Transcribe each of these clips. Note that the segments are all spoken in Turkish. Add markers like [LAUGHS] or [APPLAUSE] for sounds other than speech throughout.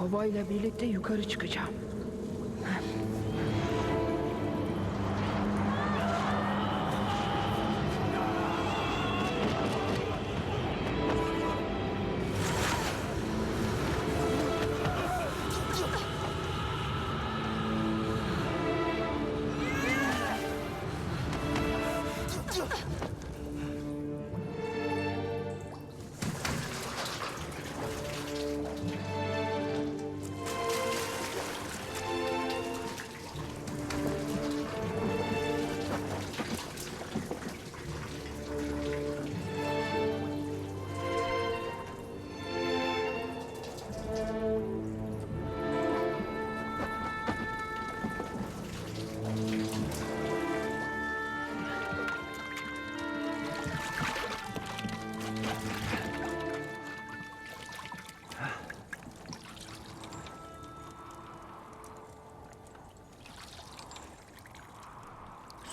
Kovayla birlikte yukarı çıkacağım.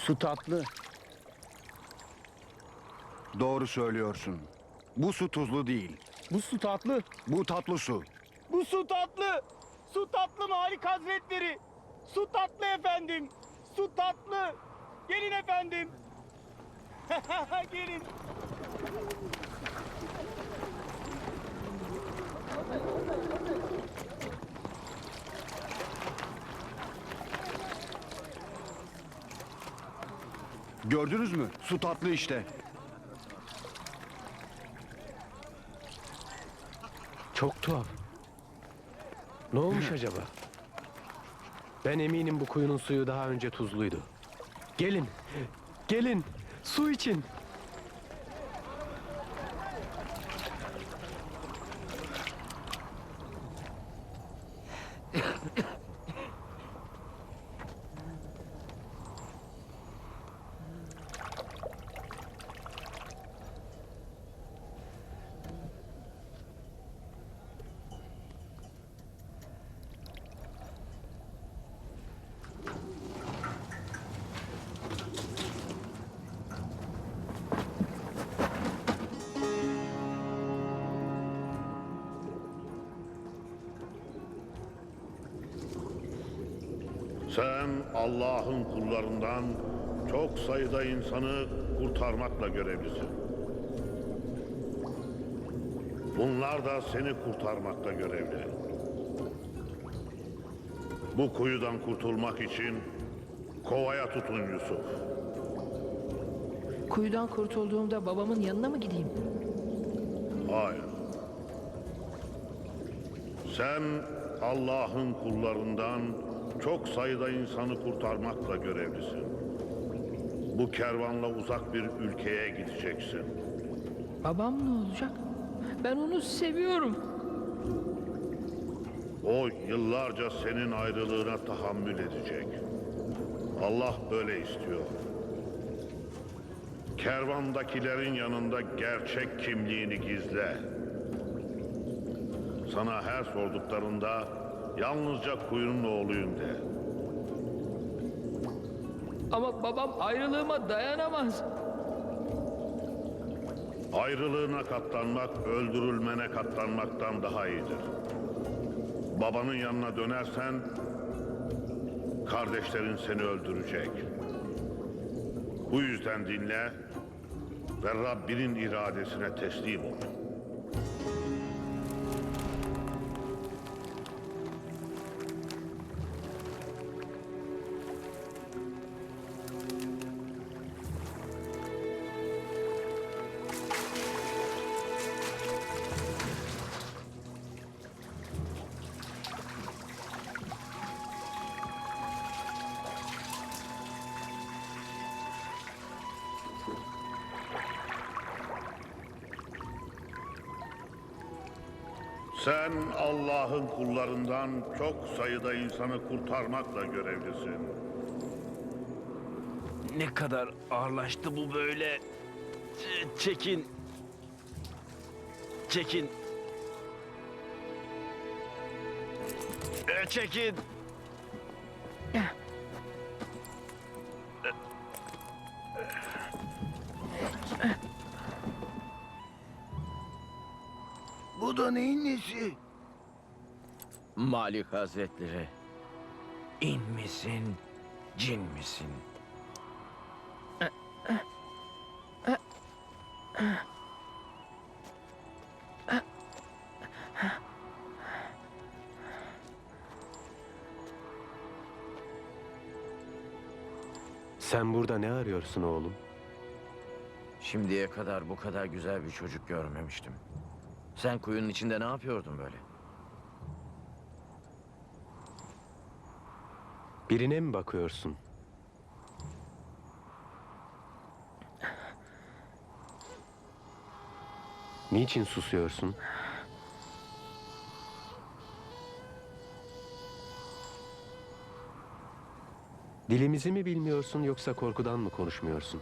Su tatlı. Doğru söylüyorsun. Bu su tuzlu değil. Bu su tatlı. Bu tatlı su. Bu su tatlı. Su tatlı Malik Hazretleri. Su tatlı efendim. Su tatlı. Gelin efendim. [LAUGHS] Gelin. Gördünüz mü? Su tatlı işte. Çok tuhaf. Ne olmuş acaba? Ben eminim bu kuyunun suyu daha önce tuzluydu. Gelin, gelin, su için. Sen Allah'ın kullarından çok sayıda insanı kurtarmakla görevlisin. Bunlar da seni kurtarmakla görevli. Bu kuyudan kurtulmak için kovaya tutun Yusuf. Kuyudan kurtulduğumda babamın yanına mı gideyim? Hayır. Sen Allah'ın kullarından çok sayıda insanı kurtarmakla görevlisin. Bu kervanla uzak bir ülkeye gideceksin. Babam ne olacak? Ben onu seviyorum. O yıllarca senin ayrılığına tahammül edecek. Allah böyle istiyor. Kervandakilerin yanında gerçek kimliğini gizle. Sana her sorduklarında yalnızca kuyunun oğluyum de. Ama babam ayrılığıma dayanamaz. Ayrılığına katlanmak, öldürülmene katlanmaktan daha iyidir. Babanın yanına dönersen, kardeşlerin seni öldürecek. Bu yüzden dinle ve Rabbinin iradesine teslim ol. Sen Allah'ın kullarından çok sayıda insanı kurtarmakla görevlisin. Ne kadar ağırlaştı bu böyle. Ç- Çekin. Çekin. E, Çekin. Malik Hazretleri. İn misin, cin misin? Sen burada ne arıyorsun oğlum? Şimdiye kadar bu kadar güzel bir çocuk görmemiştim. Sen kuyunun içinde ne yapıyordun böyle? Birine mi bakıyorsun? Niçin susuyorsun? Dilimizi mi bilmiyorsun yoksa korkudan mı konuşmuyorsun?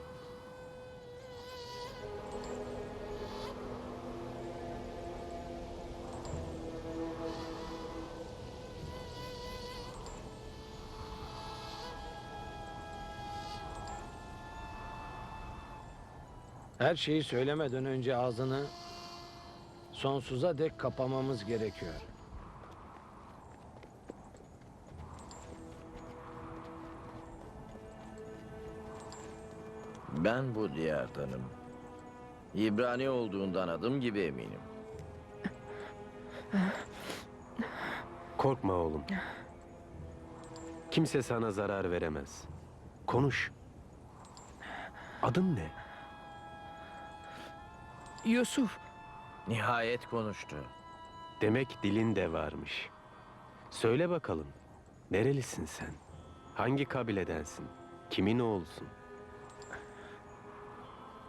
Her şeyi söylemeden önce ağzını sonsuza dek kapamamız gerekiyor. Ben bu diyardanım. İbrani olduğundan adım gibi eminim. Korkma oğlum. Kimse sana zarar veremez. Konuş. Adın ne? Yusuf, Nihayet konuştu. Demek dilin de varmış. Söyle bakalım. Nerelisin sen? Hangi kabiledensin? Kimin oğlusun?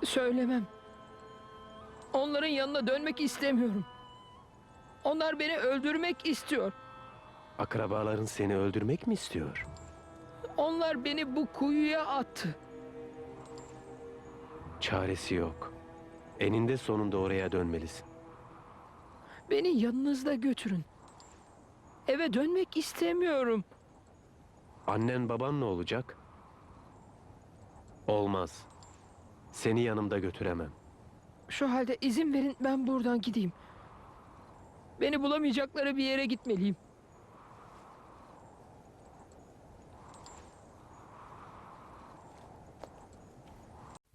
söylemem. Onların yanına dönmek istemiyorum. Onlar beni öldürmek istiyor. Akrabaların seni öldürmek mi istiyor? Onlar beni bu kuyuya attı. Çaresi yok. Eninde sonunda oraya dönmelisin. Beni yanınızda götürün. Eve dönmek istemiyorum. Annen baban ne olacak? Olmaz. Seni yanımda götüremem. Şu halde izin verin ben buradan gideyim. Beni bulamayacakları bir yere gitmeliyim.